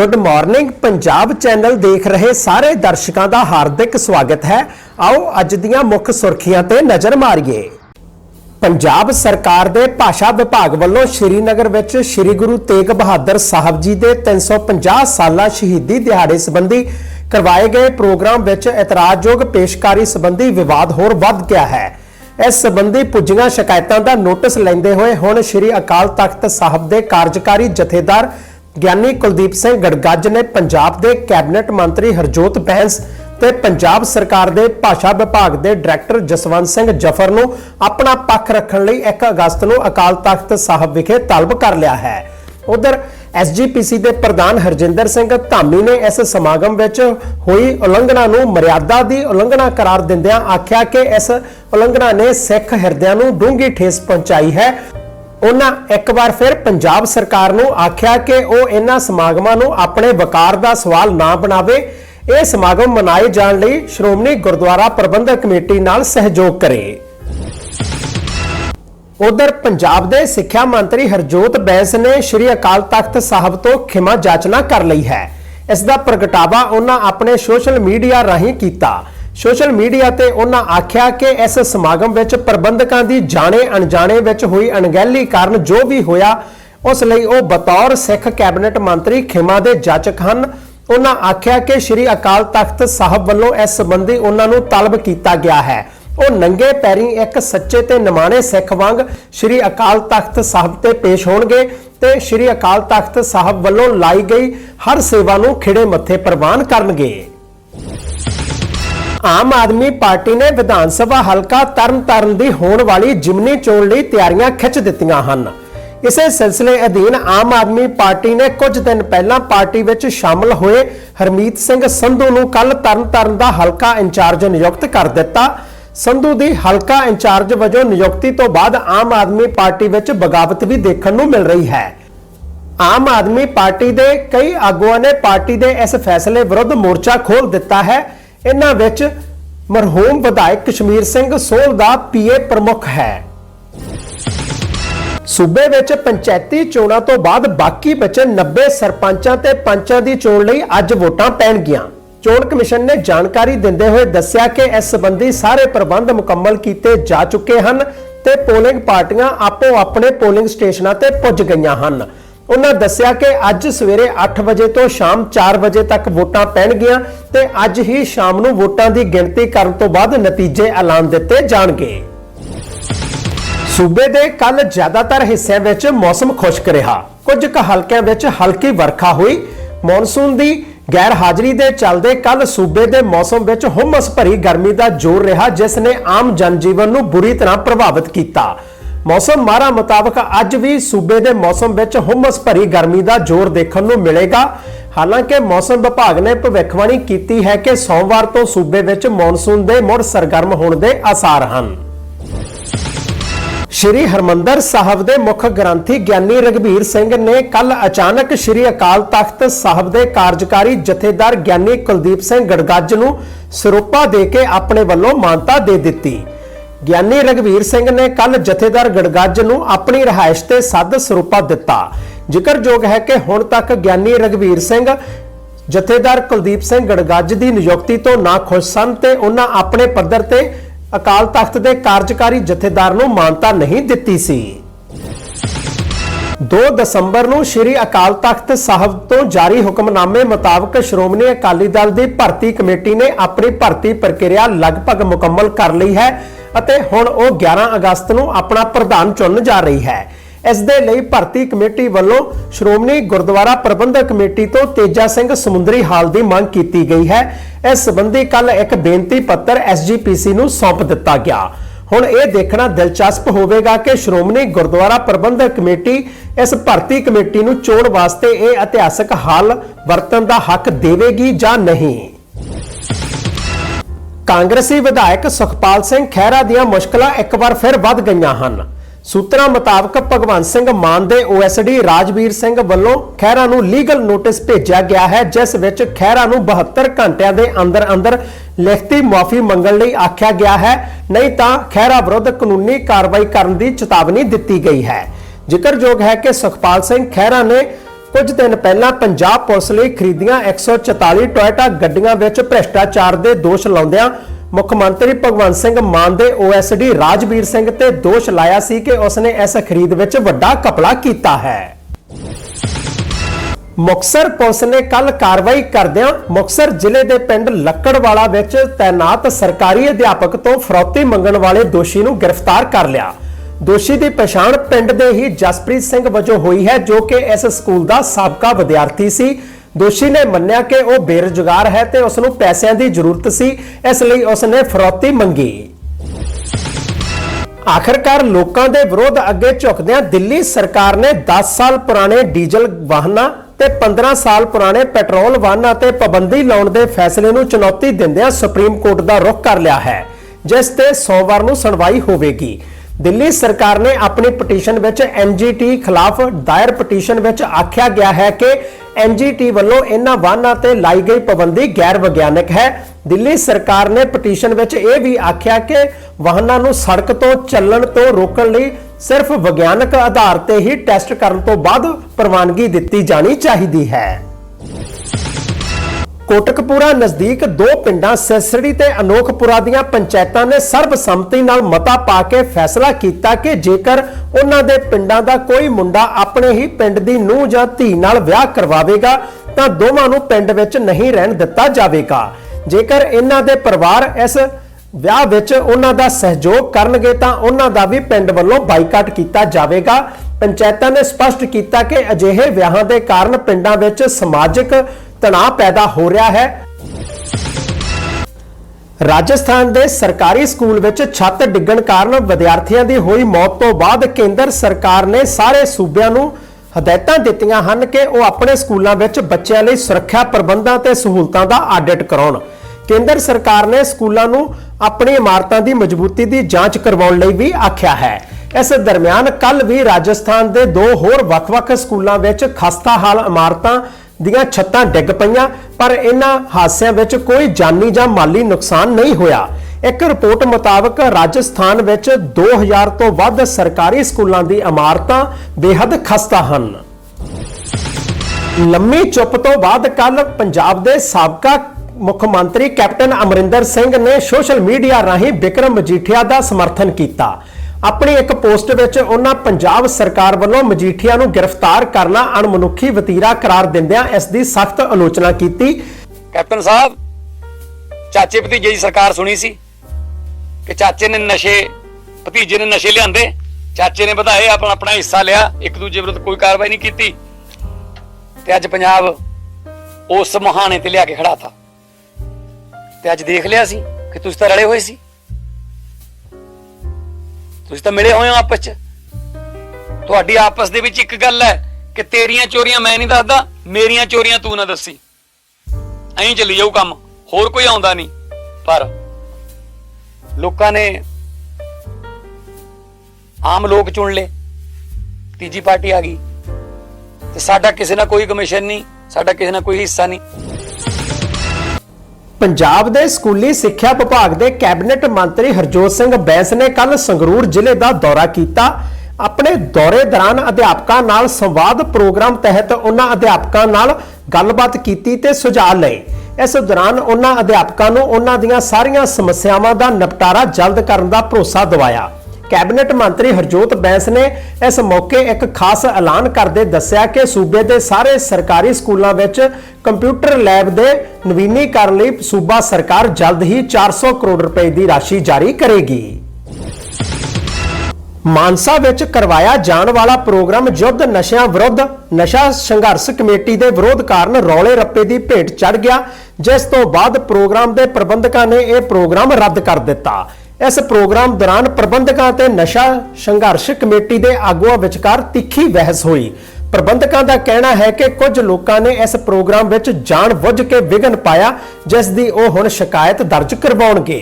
Good morning Punjab channel ਦੇਖ ਰਹੇ ਸਾਰੇ ਦਰਸ਼ਕਾਂ ਦਾ ਹਾਰਦਿਕ ਸਵਾਗਤ ਹੈ। ਆਓ ਅੱਜ ਦੀਆਂ ਮੁੱਖ ਸੁਰਖੀਆਂ ਤੇ ਨਜ਼ਰ ਮਾਰੀਏ। ਪੰਜਾਬ ਸਰਕਾਰ ਦੇ ਭਾਸ਼ਾ ਵਿਭਾਗ ਵੱਲੋਂ ਸ਼੍ਰੀਨਗਰ ਵਿੱਚ ਸ੍ਰੀ ਗੁਰੂ ਤੇਗ ਬਹਾਦਰ ਸਾਹਿਬ ਜੀ ਦੇ 350 ਸਾਲਾ ਸ਼ਹੀਦੀ ਦਿਹਾੜੇ ਸੰਬੰਧੀ ਕਰਵਾਏ ਗਏ ਪ੍ਰੋਗਰਾਮ ਵਿੱਚ ਇਤਰਾਜ਼ਯੋਗ ਪੇਸ਼ਕਾਰੀ ਸੰਬੰਧੀ ਵਿਵਾਦ ਹੋਰ ਵੱਧ ਗਿਆ ਹੈ। ਇਸ ਸੰਬੰਧੀ ਪੁੱਜੀਆਂ ਸ਼ਿਕਾਇਤਾਂ ਦਾ ਨੋਟਿਸ ਲੈਂਦੇ ਹੋਏ ਹੁਣ ਸ੍ਰੀ ਅਕਾਲ ਤਖਤ ਸਾਹਿਬ ਦੇ ਕਾਰਜਕਾਰੀ ਜਥੇਦਾਰ ਗਿਆਨੀ ਕੁਲਦੀਪ ਸਿੰਘ ਗੜਗੱਜ ਨੇ ਪੰਜਾਬ ਦੇ ਕੈਬਨਿਟ ਮੰਤਰੀ ਹਰਜੋਤ ਬੈਂਸ ਤੇ ਪੰਜਾਬ ਸਰਕਾਰ ਦੇ ਭਾਸ਼ਾ ਵਿਭਾਗ ਦੇ ਡਾਇਰੈਕਟਰ ਜਸਵੰਤ ਸਿੰਘ ਜਫਰ ਨੂੰ ਆਪਣਾ ਪੱਖ ਰੱਖਣ ਲਈ 1 ਅਗਸਤ ਨੂੰ ਅਕਾਲ ਤਖਤ ਸਾਹਿਬ ਵਿਖੇ ਤਲਬ ਕਰ ਲਿਆ ਹੈ। ਉਧਰ ਐਸਜੀਪੀਸੀ ਦੇ ਪ੍ਰਧਾਨ ਹਰਜਿੰਦਰ ਸਿੰਘ ਧਾਮੀ ਨੇ ਇਸ ਸਮਾਗਮ ਵਿੱਚ ਹੋਈ ਉਲੰਘਣਾ ਨੂੰ ਮਰਿਆਦਾ ਦੀ ਉਲੰਘਣਾ ਕਰਾਰ ਦਿੰਦਿਆਂ ਆਖਿਆ ਕਿ ਇਸ ਉਲੰਘਣਾ ਨੇ ਸਿੱਖ ਹਿਰਦਿਆਂ ਨੂੰ ਡੂੰਘੀ ਠੇਸ ਪਹੁੰਚਾਈ ਹੈ। ਉਹਨਾਂ ਇੱਕ ਵਾਰ ਫਿਰ ਪੰਜਾਬ ਸਰਕਾਰ ਨੂੰ ਆਖਿਆ ਕਿ ਉਹ ਇਹਨਾਂ ਸਮਾਗਮਾਂ ਨੂੰ ਆਪਣੇ ਵਕਾਰ ਦਾ ਸਵਾਲ ਨਾ ਬਣਾਵੇ। ਇਹ ਸਮਾਗਮ ਮਨਾਏ ਜਾਣ ਲਈ ਸ਼੍ਰੋਮਣੀ ਗੁਰਦੁਆਰਾ ਪ੍ਰਬੰਧਕ ਕਮੇਟੀ ਨਾਲ ਸਹਿਯੋਗ ਕਰੇ। ਉਧਰ ਪੰਜਾਬ ਦੇ ਸਿੱਖਿਆ ਮੰਤਰੀ ਹਰਜੋਤ ਬੈਂਸ ਨੇ ਸ੍ਰੀ ਅਕਾਲ ਤਖਤ ਸਾਹਿਬ ਤੋਂ ਖਿਮਾ ਜਾਚਨਾ ਕਰ ਲਈ ਹੈ। ਇਸ ਦਾ ਪ੍ਰਗਟਾਵਾ ਉਹਨਾਂ ਆਪਣੇ ਸੋਸ਼ਲ ਮੀਡੀਆ ਰਾਹੀਂ ਕੀਤਾ। ਸੋਸ਼ਲ ਮੀਡੀਆ ਤੇ ਉਹਨਾਂ ਆਖਿਆ ਕਿ ਇਸ ਸਮਾਗਮ ਵਿੱਚ ਪ੍ਰਬੰਧਕਾਂ ਦੀ ਜਾਣੇ ਅਣਜਾਣੇ ਵਿੱਚ ਹੋਈ ਅਣਗਹਿਲੀ ਕਾਰਨ ਜੋ ਵੀ ਹੋਇਆ, ਉਸ ਲਈ ਉਹ ਬਤੌਰ ਸਿੱਖ ਕੈਬਨਿਟ ਮੰਤਰੀ ਖਿਮਾ ਦੇ ਜਾਚਕ ਹਨ। ਉਹਨਾਂ ਆਖਿਆ ਕਿ ਸ੍ਰੀ ਅਕਾਲ ਤਖਤ ਸਾਹਿਬ ਵੱਲੋਂ ਇਸ ਸੰਬੰਧੀ ਉਹਨਾਂ ਨੂੰ ਤਲਬ ਕੀਤਾ ਗਿਆ ਹੈ। ਉਹ ਨੰਗੇ ਪੈਰੀ ਇੱਕ ਸੱਚੇ ਤੇ ਨਿਮਾਣੇ ਸਿੱਖ ਵਾਂਗ ਸ੍ਰੀ ਅਕਾਲ ਤਖਤ ਸਾਹਿਬ ਤੇ ਪੇਸ਼ ਹੋਣਗੇ ਤੇ ਸ੍ਰੀ ਅਕਾਲ ਤਖਤ ਸਾਹਿਬ ਵੱਲੋਂ ਲਾਈ ਗਈ ਹਰ ਸੇਵਾ ਨੂੰ ਖਿੜੇ ਮੱਥੇ ਪ੍ਰਵਾਨ ਕਰਨਗੇ। ਆਮ ਆਦਮੀ ਪਾਰਟੀ ਨੇ ਵਿਧਾਨ ਸਭਾ ਹਲਕਾ ਤਰਨਤਾਰਨ ਦੀ ਹੋਣ ਵਾਲੀ ਜਿਮਨੀ ਚੋਣ ਲਈ ਤਿਆਰੀਆਂ ਖਿੱਚ ਦਿੱਤੀਆਂ ਹਨ। ਇਸੇ ਸਿਲਸਿਲੇ ਅਧੀਨ ਆਮ ਆਦਮੀ ਪਾਰਟੀ ਨੇ ਕੁਝ ਦਿਨ ਪਹਿਲਾਂ ਪਾਰਟੀ ਵਿੱਚ ਸ਼ਾਮਲ ਹੋਏ ਹਰਮੀਤ ਸਿੰਘ ਸੰਧੂ ਨੂੰ ਕੱਲ ਤਰਨਤਾਰਨ ਦਾ ਹਲਕਾ ਇੰਚਾਰਜ ਨਿਯੁਕਤ ਕਰ ਦਿੱਤਾ। ਸੰਧੂ ਦੀ ਹਲਕਾ ਇੰਚਾਰਜ ਵਜੋਂ ਨਿਯੁਕਤੀ ਤੋਂ ਬਾਅਦ ਆਮ ਆਦਮੀ ਪਾਰਟੀ ਵਿੱਚ ਬਗਾਵਤ ਵੀ ਦੇਖਣ ਨੂੰ ਮਿਲ ਰਹੀ ਹੈ। ਆਮ ਆਦਮੀ ਪਾਰਟੀ ਦੇ ਕਈ ਆਗੂਆਂ ਨੇ ਪਾਰਟੀ ਦੇ ਇਸ ਫੈਸਲੇ ਵਿਰੁੱਧ ਮੋਰਚਾ ਖੋਲ ਦਿੱਤਾ ਹੈ। ਇਹਨਾਂ ਵਿੱਚ ਮਰਹੂਮ ਵਿਧਾਇਕ ਕਸ਼ਮੀਰ ਸਿੰਘ ਸੋਲ ਦਾ ਪੀਏ ਪ੍ਰਮੁੱਖ ਹੈ। ਸੂਬੇ ਵਿੱਚ ਪੰਚਾਇਤੀ ਚੋਣਾਂ ਤੋਂ ਬਾਅਦ ਬਾਕੀ ਬਚੇ 90 ਸਰਪੰਚਾਂ ਤੇ ਪੰਚਾਂ ਦੀ ਚੋਣ ਲਈ ਅੱਜ ਵੋਟਾਂ ਪੈਣਗੀਆਂ। ਚੋਣ ਕਮਿਸ਼ਨ ਨੇ ਜਾਣਕਾਰੀ ਦਿੰਦੇ ਹੋਏ ਦੱਸਿਆ ਕਿ ਇਸ ਸੰਬੰਧੀ ਸਾਰੇ ਪ੍ਰਬੰਧ ਮੁਕੰਮਲ ਕੀਤੇ ਜਾ ਚੁੱਕੇ ਹਨ ਤੇ ਪੋਲਿੰਗ ਪਾਰਟੀਆਂ ਆਪੋ ਆਪਣੇ ਪੋਲਿੰਗ ਸਟੇਸ਼ਨਾਂ ਤੇ ਪੁੱਜ ਗਈਆਂ ਹਨ। ਉਹਨਾਂ ਦੱਸਿਆ ਕਿ ਅੱਜ ਸਵੇਰੇ 8 ਵਜੇ ਤੋਂ ਸ਼ਾਮ 4 ਵਜੇ ਤੱਕ ਵੋਟਾਂ ਪੈਣਗੀਆਂ ਤੇ ਅੱਜ ਹੀ ਸ਼ਾਮ ਨੂੰ ਵੋਟਾਂ ਦੀ ਗਿਣਤੀ ਕਰਨ ਤੋਂ ਬਾਅਦ ਨਤੀਜੇ ਐਲਾਨ ਦਿੱਤੇ ਜਾਣਗੇ। ਸੂਬੇ ਦੇ ਕੱਲ ਜ਼ਿਆਦਾਤਰ ਹਿੱਸਿਆਂ ਵਿੱਚ ਮੌਸਮ ਖੁਸ਼ਕ ਰਿਹਾ। ਕੁਝ ਕੁ ਹਲਕਿਆਂ ਵਿੱਚ ਹਲਕੀ ਵਰਖਾ ਹੋਈ। ਮੌਨਸੂਨ ਦੀ ਗੈਰ ਹਾਜ਼ਰੀ ਦੇ ਚੱਲਦੇ ਕੱਲ ਸੂਬੇ ਦੇ ਮੌਸਮ ਵਿੱਚ ਹੁਮਸ ਭਰੀ ਗਰਮੀ ਦਾ ਜ਼ੋਰ ਰਿਹਾ, ਜਿਸ ਨੇ ਆਮ ਜਨਜੀਵਨ ਨੂੰ ਬੁਰੀ ਤਰ੍ਹਾਂ ਪ੍ਰਭਾਵਿਤ ਕੀਤਾ। ਮੌਸਮ ਮਾਰਾ ਮੁਤਾਬਕ ਅੱਜ ਵੀ ਸੂਬੇ ਦੇ ਮੌਸਮ ਵਿੱਚ ਹੁਮਸ ਭਰੀ ਗਰਮੀ ਦਾ ਜ਼ੋਰ ਦੇਖਣ ਨੂੰ ਮਿਲੇਗਾ। ਹਾਲਾਂਕਿ ਮੌਸਮ ਵਿਭਾਗ ਨੇ ਭਵਿੱਖਬਾਣੀ ਕੀਤੀ ਹੈ ਕਿ ਸੋਮਵਾਰ ਤੋਂ ਸੂਬੇ ਵਿੱਚ ਮੌਨਸੂਨ ਦੇ ਮੁੜ ਸਰਗਰਮ ਹੋਣ ਦੇ ਆਸਾਰ ਹਨ। ਸ਼੍ਰੀ ਹਰਮੰਦਰ ਸਾਹਿਬ ਦੇ ਮੁੱਖ ਗ੍ਰੰਥੀ ਗਿਆਨੀ ਰਗਵੀਰ ਸਿੰਘ ਨੇ ਕੱਲ ਅਚਾਨਕ ਸ਼੍ਰੀ ਅਕਾਲ ਤਖਤ ਸਾਹਿਬ ਦੇ ਕਾਰਜਕਾਰੀ ਜਥੇਦਾਰ ਗਿਆਨੀ ਕੁਲਦੀਪ ਸਿੰਘ ਗੜਗੱਜ ਨੂੰ ਸਰੋਪਾ ਦੇ ਕੇ ਆਪਣੇ ਵੱਲੋਂ ਮਾਨਤਾ ਦੇ ਦਿੱਤੀ। ਗਿਆਨੀ ਰਗਵੀਰ ਸਿੰਘ ਨੇ ਕੱਲ ਜਥੇਦਾਰ ਗੜਗੱਜ ਨੂੰ ਆਪਣੀ ਰਿਹਾਇਸ਼ ਤੇ ਸੱਦ ਸਰੂਪਾ ਦਿੱਤਾ। ਜ਼ਿਕਰਯੋਗ ਹੈ ਕਿ ਹੁਣ ਤੱਕ ਗਿਆਨੀ ਰਗਵੀਰ ਸਿੰਘ, ਜਥੇਦਾਰ ਕੁਲਦੀਪ ਸਿੰਘ ਗੜਗੱਜ ਦੀ ਨਿਯੁਕਤੀ ਤੋਂ ਨਾ ਖੁਸ਼ ਸਨ ਤੇ ਉਹਨਾਂ ਆਪਣੇ ਪੱਧਰ ਤੇ ਅਕਾਲ ਤਖਤ ਦੇ ਕਾਰਜਕਾਰੀ ਜਥੇਦਾਰ ਨੂੰ ਮਾਨਤਾ ਨਹੀਂ ਦਿੱਤੀ ਸੀ। 2 ਦਸੰਬਰ ਨੂੰ ਸ੍ਰੀ ਅਕਾਲ ਤਖਤ ਸਾਹਿਬ ਤੋਂ ਜਾਰੀ ਹੁਕਮਨਾਮੇ ਮੁਤਾਬਕ ਸ਼੍ਰੋਮਣੀ ਅਕਾਲੀ ਦਲ ਦੀ ਭਰਤੀ ਕਮੇਟੀ ਨੇ ਆਪਣੀ ਭਰਤੀ ਪ੍ਰਕਿਰਿਆ ਲਗਭਗ ਮੁਕੰਮਲ ਕਰ ਲਈ ਹੈ। ਅਤੇ ਹੁਣ ਉਹ 11 ਅਗਸਤ ਨੂੰ ਆਪਣਾ ਪ੍ਰਧਾਨ ਚੁਣਨ ਜਾ ਰਹੀ ਹੈ। ਇਸ ਦੇ ਲਈ ਭਰਤੀ ਕਮੇਟੀ ਵੱਲੋਂ ਸ਼੍ਰੋਮਣੀ ਗੁਰਦੁਆਰਾ ਪ੍ਰਬੰਧਕ ਕਮੇਟੀ ਤੋਂ ਤੇਜਾ ਸਿੰਘ ਸਮੁੰਦਰੀ ਹਾਲ ਦੀ ਮੰਗ ਕੀਤੀ ਗਈ ਹੈ। ਇਸ ਸੰਬੰਧੀ ਕੱਲ ਇੱਕ ਬੇਨਤੀ ਪੱਤਰ ਐਸਜੀਪੀਸੀ ਨੂੰ ਸੌਂਪ ਦਿੱਤਾ ਗਿਆ। ਹੁਣ ਇਹ ਦੇਖਣਾ ਦਿਲਚਸਪ ਹੋਵੇਗਾ ਕਿ ਸ਼੍ਰੋਮਣੀ ਗੁਰਦੁਆਰਾ ਪ੍ਰਬੰਧਕ ਕਮੇਟੀ ਇਸ ਭਰਤੀ ਕਮੇਟੀ ਨੂੰ ਚੋਣ ਵਾਸਤੇ ਇਹ ਇਤਿਹਾਸਕ ਹਾਲ ਵਰਤਣ ਦਾ ਹੱਕ ਦੇਵੇਗੀ ਜਾਂ ਨਹੀਂ। ਕਾਂਗਰਸੀ ਵਿਧਾਇਕ ਸੁਖਪਾਲ ਸਿੰਘ ਖਹਿਰਾ ਦੀਆਂ ਮੁਸ਼ਕਲਾਂ ਇੱਕ ਵਾਰ ਫਿਰ ਵੱਧ ਗਈਆਂ ਹਨ। ਸੂਤਰਾਂ ਮੁਤਾਬਕ ਭਗਵੰਤ ਸਿੰਘ ਮਾਨ ਦੇ ਓਐਸਡੀ ਰਾਜਵੀਰ ਸਿੰਘ ਵੱਲੋਂ ਖਹਿਰਾ ਨੂੰ ਲੀਗਲ ਨੋਟਿਸ ਭੇਜਿਆ ਗਿਆ ਹੈ, ਜਿਸ ਵਿੱਚ ਖਹਿਰਾ ਨੂੰ 72 ਘੰਟਿਆਂ ਦੇ ਅੰਦਰ ਅੰਦਰ ਲਿਖਤੀ ਮੁਆਫੀ ਮੰਗਣ ਲਈ ਆਖਿਆ ਗਿਆ ਹੈ। ਨਹੀਂ ਤਾਂ ਖਹਿਰਾ ਵਿਰੁੱਧ ਕਾਨੂੰਨੀ ਕਾਰਵਾਈ ਕਰਨ ਦੀ ਚੇਤਾਵਨੀ ਦਿੱਤੀ ਗਈ ਹੈ। ਜ਼ਿਕਰਯੋਗ ਹੈ ਕਿ ਸੁਖਪਾਲ ਸਿੰਘ ਖਹਿਰਾ ਨੇ ਕੁਝ ਦਿਨ ਪਹਿਲਾਂ ਪੰਜਾਬ ਪੁਲਿਸ ਲਈ ਖਰੀਦੀਆਂ 144 ਟੋਇਟਾ ਗੱਡੀਆਂ ਵਿੱਚ ਭ੍ਰਿਸ਼ਟਾਚਾਰ ਦੇ ਦੋਸ਼ ਲਾਉਂਦਿਆਂ ਮੁੱਖ ਮੰਤਰੀ ਭਗਵੰਤ ਸਿੰਘ ਮਾਨ ਦੇ ਓਐਸਡੀ ਰਾਜਵੀਰ ਸਿੰਘ ਤੇ ਦੋਸ਼ ਲਾਇਆ ਸੀ ਕਿ ਉਸਨੇ ਇਸ ਖਰੀਦ ਵਿੱਚ ਵੱਡਾ ਕਪਲਾ ਕੀਤਾ ਹੈ। ਮੁਕਸਰ ਪੁਲਿਸ ਨੇ ਕੱਲ ਕਾਰਵਾਈ ਕਰਦਿਆਂ ਮੁਕਸਰ ਜ਼ਿਲ੍ਹੇ ਦੇ ਪਿੰਡ ਲੱਕੜਵਾਲਾ ਵਿੱਚ ਤਾਇਨਾਤ ਸਰਕਾਰੀ ਅਧਿਆਪਕ ਤੋਂ ਫਰੌਤੀ ਮੰਗਣ ਵਾਲੇ ਦੋਸ਼ੀ ਨੂੰ ਗ੍ਰਿਫਤਾਰ ਕਰ ਲਿਆ। ਦੋਸ਼ੀ ਦੀ ਪਛਾਣ ਪਿੰਡ ਦੇ ਹੀ ਜਸਪ੍ਰੀਤ ਸਿੰਘ ਵਜੋਂ ਹੋਈ ਹੈ, ਜੋ ਕਿ ਇਸ ਸਕੂਲ ਦਾ ਸਾਬਕਾ ਵਿਦਿਆਰਥੀ ਸੀ। ਦੋਸ਼ੀ ਨੇ ਮੰਨਿਆ ਕਿ ਉਹ ਬੇਰੁਜ਼ਗਾਰ ਹੈ ਤੇ ਉਸ ਨੂੰ ਪੈਸਿਆਂ ਦੀ ਜ਼ਰੂਰਤ ਸੀ, ਇਸ ਲਈ ਉਸ ਨੇ ਫਰੌਤੀ ਮੰਗੀ। ਆਖਰਕਾਰ ਲੋਕਾਂ ਦੇ ਵਿਰੋਧ ਅੱਗੇ ਝੁਕਦਿਆਂ ਦਿੱਲੀ ਸਰਕਾਰ ਨੇ 10 ਸਾਲ ਪੁਰਾਣੇ ਡੀਜ਼ਲ ਵਾਹਨਾਂ ਤੇ 15 ਸਾਲ ਪੁਰਾਣੇ ਪੈਟਰੋਲ ਵਾਹਨਾਂ ਤੇ ਪਾਬੰਦੀ ਲਾਉਣ ਦੇ ਫੈਸਲੇ ਨੂੰ ਚੁਣੌਤੀ ਦਿੰਦਿਆਂ ਸੁਪਰੀਮ ਕੋਰਟ ਦਾ ਰੁਖ ਕਰ ਲਿਆ ਹੈ, ਜਿਸ ਤੇ ਸੋਮਵਾਰ ਨੂੰ ਸੁਣਵਾਈ ਹੋਵੇਗੀ। ਦਿੱਲੀ ਸਰਕਾਰ ਨੇ ਆਪਣੀ ਪਟੀਸ਼ਨ ਵਿੱਚ ਐਨਜੀਟੀ ਖਿਲਾਫ ਦਾਇਰ ਪਟੀਸ਼ਨ ਵਿੱਚ ਆਖਿਆ ਗਿਆ ਹੈ ਕਿ ਐਨਜੀਟੀ ਵੱਲੋਂ ਇਹਨਾਂ ਵਾਹਨਾਂ ਤੇ ਲਾਈ ਗਈ ਪਾਬੰਦੀ ਗੈਰ ਵਿਗਿਆਨਕ ਹੈ। ਦਿੱਲੀ ਸਰਕਾਰ ਨੇ ਪਟੀਸ਼ਨ ਵਿੱਚ ਇਹ ਵੀ ਆਖਿਆ ਕਿ ਵਾਹਨਾਂ ਨੂੰ ਸੜਕ ਤੋਂ ਚੱਲਣ ਤੋਂ ਰੋਕਣ ਲਈ ਸਿਰਫ ਵਿਗਿਆਨਕ ਆਧਾਰ ਤੇ ਹੀ ਟੈਸਟ ਕਰਨ ਤੋਂ ਬਾਅਦ ਪ੍ਰਵਾਨਗੀ ਦਿੱਤੀ ਜਾਣੀ ਚਾਹੀਦੀ ਹੈ। ਕੋਟਕਪੂਰਾ ਨਜ਼ਦੀਕ ਦੋ ਪਿੰਡਾਂ ਸਿਰਸੜੀ ਤੇ ਅਨੋਖਪੁਰਾ ਦੀਆਂ ਪੰਚਾਇਤਾਂ ਨੇ ਸਰਬਸੰਮਤੀ ਨਾਲ ਮਤਾ ਪਾ ਕੇ ਫੈਸਲਾ ਕੀਤਾ ਕਿ ਜੇਕਰ ਉਹਨਾਂ ਦੇ ਪਿੰਡਾਂ ਦਾ ਕੋਈ ਮੁੰਡਾ ਆਪਣੇ ਹੀ ਪਿੰਡ ਦੀ ਨੂੰਹ ਜਾਂ ਧੀ ਨਾਲ ਵਿਆਹ ਕਰਵਾਵੇਗਾ, ਤਾਂ ਦੋਵਾਂ ਨੂੰ ਪਿੰਡ ਵਿੱਚ ਨਹੀਂ ਰਹਿਣ ਦਿੱਤਾ ਜਾਵੇਗਾ। ਜੇਕਰ ਇਹਨਾਂ ਦੇ ਪਰਿਵਾਰ ਇਸ ਵਿਆਹ ਵਿੱਚ ਉਹਨਾਂ ਦਾ ਸਹਿਯੋਗ ਕਰਨਗੇ, ਤਾਂ ਉਹਨਾਂ ਦਾ ਵੀ ਪਿੰਡ ਵੱਲੋਂ ਬਾਈਕਾਟ ਕੀਤਾ ਜਾਵੇਗਾ। ਪੰਚਾਇਤਾਂ ਨੇ ਸਪਸ਼ਟ ਕੀਤਾ ਕਿ ਅਜਿਹੇ ਵਿਆਹਾਂ ਦੇ ਕਾਰਨ ਪਿੰਡਾਂ ਵਿੱਚ ਸਮਾਜਿਕ ਤਣਾਅ ਪੈਦਾ ਹੋ ਰਿਹਾ ਹੈ। ਰਾਜਸਥਾਨ ਦੇ ਸਰਕਾਰੀ ਸਕੂਲ ਵਿੱਚ ਛੱਤ ਡਿੱਗਣ ਕਾਰਨ ਵਿਦਿਆਰਥੀਆਂ ਦੀ ਹੋਈ ਮੌਤ ਤੋਂ ਬਾਅਦ ਕੇਂਦਰ ਸਰਕਾਰ ਨੇ ਸਾਰੇ ਸੂਬਿਆਂ ਨੂੰ ਹਦਾਇਤਾਂ ਦਿੱਤੀਆਂ ਹਨ ਕਿ ਉਹ ਆਪਣੇ ਸਕੂਲਾਂ ਵਿੱਚ ਬੱਚਿਆਂ ਲਈ ਸੁਰੱਖਿਆ ਪ੍ਰਬੰਧਾਂ ਤੇ ਸਹੂਲਤਾਂ ਦਾ ਆਡਿਟ ਕਰਾਉਣ। ਕੇਂਦਰ ਸਰਕਾਰ ਨੇ ਸਕੂਲਾਂ ਨੂੰ ਆਪਣੀ ਇਮਾਰਤਾਂ ਦੀ ਮਜ਼ਬੂਤੀ ਦੀ ਜਾਂਚ ਕਰਵਾਉਣ ਲਈ ਵੀ ਆਖਿਆ ਹੈ। ਇਸ ਦਰਮਿਆਨ ਕੱਲ ਵੀ ਰਾਜਸਥਾਨ ਦੇ ਦੋ ਹੋਰ ਵੱਖ-ਵੱਖ ਸਕੂਲਾਂ ਵਿੱਚ ਖਸਤਾ ਹਾਲ ਇਮਾਰਤਾਂ ਦੀਆਂ ਛੱਤਾਂ ਡਿੱਗ ਪਈਆਂ, ਪਰ ਇਹਨਾਂ ਹਾਦਸਿਆਂ ਵਿੱਚ ਕੋਈ ਜਾਨੀ ਜਾਂ ਮਾਲੀ ਨੁਕਸਾਨ ਨਹੀਂ ਹੋਇਆ। ਇੱਕ ਰਿਪੋਰਟ ਮੁਤਾਬਕ ਰਾਜਸਥਾਨ ਵਿੱਚ 2000 ਤੋਂ ਵੱਧ ਸਰਕਾਰੀ ਸਕੂਲਾਂ ਦੀ ਇਮਾਰਤਾਂ ਬੇहद ਖਸਤਾ ਹਨ। ਲੰਮੀ ਚੁੱਪ ਤੋਂ ਬਾਅਦ ਕੱਲ ਪੰਜਾਬ ਦੇ ਸਾਬਕਾ ਮੁੱਖ ਮੰਤਰੀ ਕੈਪਟਨ ਅਮਰਿੰਦਰ ਸਿੰਘ ਨੇ ਸੋਸ਼ਲ ਮੀਡੀਆ ਰਾਹੀਂ ਵਿਕਰਮ ਮਜੀਠੀਆ ਦਾ ਸਮਰਥਨ ਕੀਤਾ। ਆਪਣੀ ਇੱਕ ਪੋਸਟ ਵਿੱਚ ਉਹਨਾਂ ਪੰਜਾਬ ਸਰਕਾਰ ਵੱਲੋਂ ਮਜੀਠੀਆ ਨੂੰ ਗ੍ਰਿਫਤਾਰ ਕਰਨਾ ਅਣਮਨੁੱਖੀ ਵਤੀਰਾ ਕਰਾਰ ਦਿੰਦਿਆਂ ਇਸ ਦੀ ਸਖਤ ਆਲੋਚਨਾ ਕੀਤੀ। ਕੈਪਟਨ ਸਾਹਿਬ, ਚਾਚੇ ਭਤੀਜੇ ਦੀ ਸਰਕਾਰ ਸੁਣੀ ਸੀ ਕਿ ਚਾਚੇ ਨੇ ਨਸ਼ੇ, ਭਤੀਜੇ ਨੇ ਨਸ਼ੇ ਲਿਆਂਦੇ। ਚਾਚੇ ਨੇ ਵਧਾਏ, ਆਪਣਾ ਆਪਣਾ ਹਿੱਸਾ ਲਿਆ, ਇੱਕ ਦੂਜੇ ਵਿਰੁੱਧ ਕੋਈ ਕਾਰਵਾਈ ਨਹੀਂ ਕੀਤੀ। ਤੇ ਅੱਜ ਪੰਜਾਬ ਉਸ ਮੁਹਾਣੇ ਤੇ ਲਿਆ ਕੇ ਖੜਾਤਾ। ਤੇ ਅੱਜ ਦੇਖ ਲਿਆ ਸੀ ਕਿ ਤੁਸੀਂ ਤਾਂ ਰਲੇ ਹੋਏ ਸੀ। ਤੁਸੀਂ ਤਾਂ ਮਿਲੇ ਹੋਏ ਹੋ ਆਪਸ ਚ। ਤੁਹਾਡੀ ਆਪਸ ਦੇ ਵਿੱਚ ਇੱਕ ਗੱਲ ਹੈ ਕਿ ਤੇਰੀਆਂ ਚੋਰੀਆਂ ਮੈਂ ਨਹੀਂ ਦੱਸਦਾ, ਮੇਰੀਆਂ ਚੋਰੀਆਂ ਤੂੰ ਨਾ ਦੱਸੀ। ਐਂ ਚੱਲੀ ਜਾਊ ਕੰਮ, ਹੋਰ ਕੋਈ ਆਉਂਦਾ ਨਹੀਂ। ਪਰ ਲੋਕਾਂ ਨੇ ਆਮ ਲੋਕ ਚੁਣ ਲਏ। ਤੀਜੀ ਪਾਰਟੀ ਆ ਗਈ। ਤੇ ਸਾਡਾ ਕਿਸੇ ਨਾਲ ਕੋਈ ਕਮਿਸ਼ਨ ਨਹੀਂ, ਸਾਡਾ ਕਿਸੇ ਨਾਲ ਕੋਈ ਹਿੱਸਾ ਨਹੀਂ। ਪੰਜਾਬ ਦੇ ਸਕੂਲੀ ਸਿੱਖਿਆ ਵਿਭਾਗ ਦੇ ਕੈਬਨਿਟ ਮੰਤਰੀ ਹਰਜੋਤ ਸਿੰਘ ਬੈਂਸ ਨੇ ਕੱਲ ਸੰਗਰੂਰ ਜ਼ਿਲ੍ਹੇ ਦਾ ਦੌਰਾ ਕੀਤਾ। ਆਪਣੇ ਦੌਰੇ ਦੌਰਾਨ ਅਧਿਆਪਕਾਂ ਨਾਲ ਸੰਵਾਦ ਪ੍ਰੋਗਰਾਮ ਤਹਿਤ ਉਹਨਾਂ ਅਧਿਆਪਕਾਂ ਨਾਲ ਗੱਲਬਾਤ ਕੀਤੀ ਤੇ ਸੁਝਾਅ ਲਏ। ਇਸ ਦੌਰਾਨ ਉਹਨਾਂ ਅਧਿਆਪਕਾਂ ਨੂੰ ਉਹਨਾਂ ਦੀਆਂ ਸਾਰੀਆਂ ਸਮੱਸਿਆਵਾਂ ਦਾ ਨਿਪਟਾਰਾ ਜਲਦ ਕਰਨ ਦਾ ਭਰੋਸਾ ਦਿਵਾਇਆ। ਕੈਬਨਿਟ ਮੰਤਰੀ ਹਰਜੋਤ ਬੈਂਸ ਨੇ ਇਸ ਮੌਕੇ ਇੱਕ ਖਾਸ ਐਲਾਨ ਕਰਦੇ ਦੱਸਿਆ ਕਿ ਸੂਬੇ ਦੇ ਸਾਰੇ ਸਰਕਾਰੀ ਸਕੂਲਾਂ ਵਿੱਚ ਕੰਪਿਊਟਰ ਲੈਬ ਦੇ ਨਵੀਨੀਕਰਨ ਲਈ ਸੂਬਾ ਸਰਕਾਰ ਜਲਦ ਹੀ 400 ਕਰੋੜ ਰੁਪਏ ਦੀ ਰਾਸ਼ੀ ਜਾਰੀ ਕਰੇਗੀ। ਮਾਨਸਾ ਵਿੱਚ ਕਰਵਾਇਆ ਜਾਣ ਵਾਲਾ ਪ੍ਰੋਗਰਾਮ ਯੁੱਧ ਨਸ਼ਿਆਂ ਵਿਰੁੱਧ ਨਸ਼ਾ ਸੰਘਰਸ਼ ਕਮੇਟੀ ਦੇ ਵਿਰੋਧ ਕਾਰਨ ਰੌਲੇ ਰੱਪੇ ਦੀ ਭੇਟ ਚੜ ਗਿਆ, ਜਿਸ ਤੋਂ ਬਾਅਦ ਪ੍ਰੋਗਰਾਮ ਦੇ ਪ੍ਰਬੰਧਕਾਂ ਨੇ ਇਹ ਪ੍ਰੋਗਰਾਮ ਰੱਦ ਕਰ ਦਿੱਤਾ। ਇਸ ਪ੍ਰੋਗਰਾਮ ਦੌਰਾਨ ਪ੍ਰਬੰਧਕਾਂ ਤੇ ਨਸ਼ਾ ਸੰਘਰਸ਼ ਕਮੇਟੀ ਦੇ ਆਗੂਆਂ ਵਿਚਕਾਰ ਤਿੱਖੀ ਬਹਿਸ ਹੋਈ। ਪ੍ਰਬੰਧਕਾਂ ਦਾ ਕਹਿਣਾ ਹੈ ਕਿ ਕੁਝ ਲੋਕਾਂ ਨੇ ਇਸ ਪ੍ਰੋਗਰਾਮ ਵਿੱਚ ਜਾਣ ਕੇ ਵਿਘਨ ਪਾਇਆ, ਜਿਸ ਦੀ ਉਹ ਹੁਣ ਸ਼ਿਕਾਇਤ ਦਰਜ ਕਰਵਾਉਣਗੇ।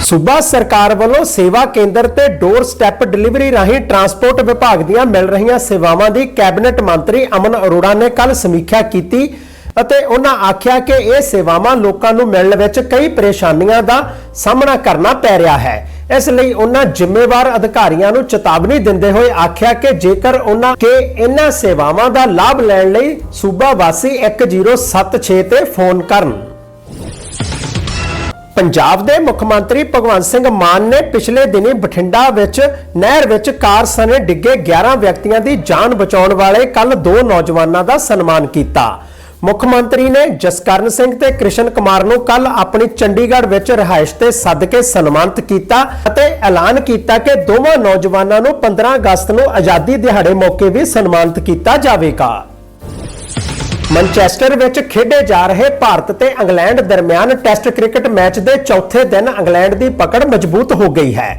ਸੂਬਾ ਸਰਕਾਰ ਵੱਲੋਂ ਸੇਵਾ ਕੇਂਦਰ ਤੇ ਡੋਰ ਸਟੈਪ ਡਿਲੀਵਰੀ ਰਾਹੀਂ ਟਰਾਂਸਪੋਰਟ ਵਿਭਾਗ ਦੀਆਂ ਮਿਲ ਰਹੀਆਂ ਸੇਵਾਵਾਂ ਦੀ ਕੈਬਨਿਟ ਮੰਤਰੀ ਅਮਨ ਅਰੋੜਾ ਨੇ ਕੱਲ ਸਮੀਖਿਆ ਕੀਤੀ। ਅਤੇ ਉਹਨਾਂ ਆਖਿਆ ਕਿ ਇਹ ਸੇਵਾਵਾਂ ਲੋਕਾਂ ਨੂੰ ਮਿਲਣ ਵਿੱਚ ਕਈ ਪਰੇਸ਼ਾਨੀਆਂ ਦਾ ਸਾਹਮਣਾ ਕਰਨਾ ਪੈ ਰਿਹਾ ਹੈ। ਇਸ ਲਈ ਉਹਨਾਂ ਜ਼ਿੰਮੇਵਾਰ ਅਧਿਕਾਰੀਆਂ ਨੂੰ ਚੇਤਾਵਨੀ ਦਿੰਦੇ ਹੋਏ ਆਖਿਆ ਕਿ ਜੇਕਰ ਉਹਨਾਂ ਕੇ ਇਹਨਾਂ ਸੇਵਾਵਾਂ ਦਾ ਲਾਭ ਲੈਣ ਲਈ ਸੂਬਾ ਵਾਸੀ 1076 ਤੇ ਫੋਨ ਕਰਨ। ਪੰਜਾਬ ਦੇ ਮੁੱਖ ਮੰਤਰੀ ਭਗਵੰਤ ਸਿੰਘ ਮਾਨ ਨੇ ਪਿਛਲੇ ਦਿਨੀ ਬਠਿੰਡਾ ਵਿੱਚ, ਨਹਿਰ ਵਿੱਚ ਕਾਰ ਸਣੇ ਡਿੱਗੇ 11 ਵਿਅਕਤੀਆਂ ਦੀ ਜਾਨ ਬਚਾਉਣ ਵਾਲੇ ਕੱਲ ਦੋ ਨੌਜਵਾਨਾਂ ਦਾ ਸਨਮਾਨ ਕੀਤਾ। ਮੁੱਖ ਮੰਤਰੀ ਨੇ ਜਸਕਰਨ ਸਿੰਘ ਤੇ ਕ੍ਰਿਸ਼ਨ ਕੁਮਾਰ ਨੂੰ ਕੱਲ ਆਪਣੀ ਚੰਡੀਗੜ੍ਹ ਵਿੱਚ ਰਿਹਾਇਸ਼ ਤੇ ਸੱਦ ਕੇ ਸਨਮਾਨਿਤ ਕੀਤਾ ਅਤੇ ਐਲਾਨ ਕੀਤਾ ਕਿ ਦੋਵਾਂ ਨੌਜਵਾਨਾਂ ਨੂੰ 15 ਅਗਸਤ ਨੂੰ ਆਜ਼ਾਦੀ ਦਿਹਾੜੇ ਮੌਕੇ ਵੀ ਸਨਮਾਨਿਤ ਕੀਤਾ ਜਾਵੇਗਾ। ਮੈਨਚੈਸਟਰ ਵਿੱਚ ਖੇਡੇ ਜਾ ਰਹੇ ਭਾਰਤ ਤੇ ਇੰਗਲੈਂਡ ਦਰਮਿਆਨ ਟੈਸਟ ਕ੍ਰਿਕਟ ਮੈਚ ਦੇ ਚੌਥੇ ਦਿਨ ਇੰਗਲੈਂਡ ਦੀ ਪਕੜ ਮਜ਼ਬੂਤ ਹੋ ਗਈ ਹੈ।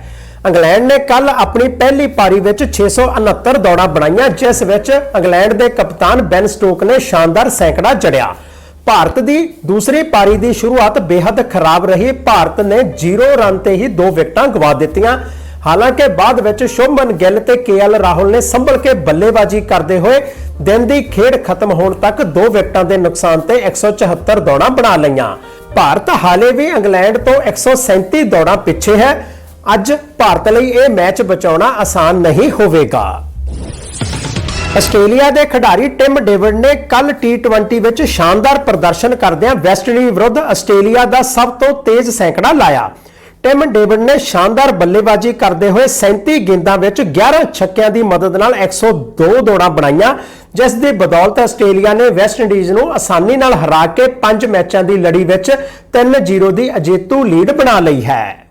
ਇੰਗਲੈਂਡ ਨੇ ਕੱਲ ਆਪਣੀ ਪਹਿਲੀ ਪਾਰੀ ਵਿੱਚ 669 ਦੌੜਾਂ ਬਣਾਈਆਂ, ਜਿਸ ਵਿੱਚ ਇੰਗਲੈਂਡ ਦੇ ਕਪਤਾਨ ਬੈਨ ਸਟੋਕ ਨੇ ਸ਼ਾਨਦਾਰ ਸੈਂਕੜਾ ਜੜਿਆ। ਭਾਰਤ ਦੀ ਦੂਸਰੀ ਪਾਰੀ ਦੀ ਸ਼ੁਰੂਆਤ ਬੇहद ਖਰਾਬ ਰਹੀ। ਭਾਰਤ ਨੇ 0 ਰਨ ਤੇ ਹੀ ਦੋ ਵਿਕਟਾਂ ਗਵਾ ਦਿੱਤੀਆਂ। ਹਾਲਾਂਕਿ ਬਾਅਦ ਵਿੱਚ ਸ਼ੁਭਮਨ ਗਿੱਲ ਤੇ ਕੇਐਲ ਰਾਹੁਲ ਨੇ ਸੰਭਲ ਕੇ ਬੱਲੇਬਾਜ਼ੀ ਕਰਦੇ ਹੋਏ ਦਿਨ ਦੀ ਖੇਡ ਖਤਮ ਹੋਣ ਤੱਕ ਦੋ ਵਿਕਟਾਂ ਦੇ ਨੁਕਸਾਨ ਤੇ 174 ਦੌੜਾਂ ਬਣਾ ਲਈਆਂ। ਭਾਰਤ ਹਾਲੇ ਵੀ ਇੰਗਲੈਂਡ ਤੋਂ 137 ਦੌੜਾਂ ਪਿੱਛੇ ਹੈ। ਅੱਜ ਭਾਰਤ ਲਈ ਇਹ ਮੈਚ ਬਚਾਉਣਾ ਆਸਾਨ ਨਹੀਂ ਹੋਵੇਗਾ। ਆਸਟ੍ਰੇਲੀਆ ਦੇ ਖਿਡਾਰੀ ਟਿਮ ਡੇਵਿਡ ਨੇ ਕੱਲ T20 ਵਿੱਚ ਸ਼ਾਨਦਾਰ ਪ੍ਰਦਰਸ਼ਨ ਕਰਦਿਆਂ ਵੈਸਟਇੰਡੀਜ਼ ਵਿਰੁੱਧ ਆਸਟ੍ਰੇਲੀਆ ਦਾ ਸਭ ਤੋਂ ਤੇਜ਼ ਸੈਂਕੜਾ ਲਾਇਆ। ਟਿਮ ਡੇਵਿਡ ਨੇ ਸ਼ਾਨਦਾਰ ਬੱਲੇਬਾਜ਼ੀ ਕਰਦੇ ਹੋਏ 37 ਗੇਂਦਾਂ ਵਿੱਚ 11 ਛੱਕਿਆਂ ਦੀ ਮਦਦ ਨਾਲ 102 ਦੌੜਾਂ ਬਣਾਈਆਂ, ਜਿਸ ਦੀ ਬਦੌਲਤ ਆਸਟ੍ਰੇਲੀਆ ਨੇ ਵੈਸਟ ਇੰਡੀਜ਼ ਨੂੰ ਆਸਾਨੀ ਨਾਲ ਹਰਾ ਕੇ 5 ਮੈਚਾਂ ਦੀ ਲੜੀ ਵਿੱਚ 3-0 ਦੀ ਅਜੇਤੂ ਲੀਡ ਬਣਾ ਲਈ ਹੈ।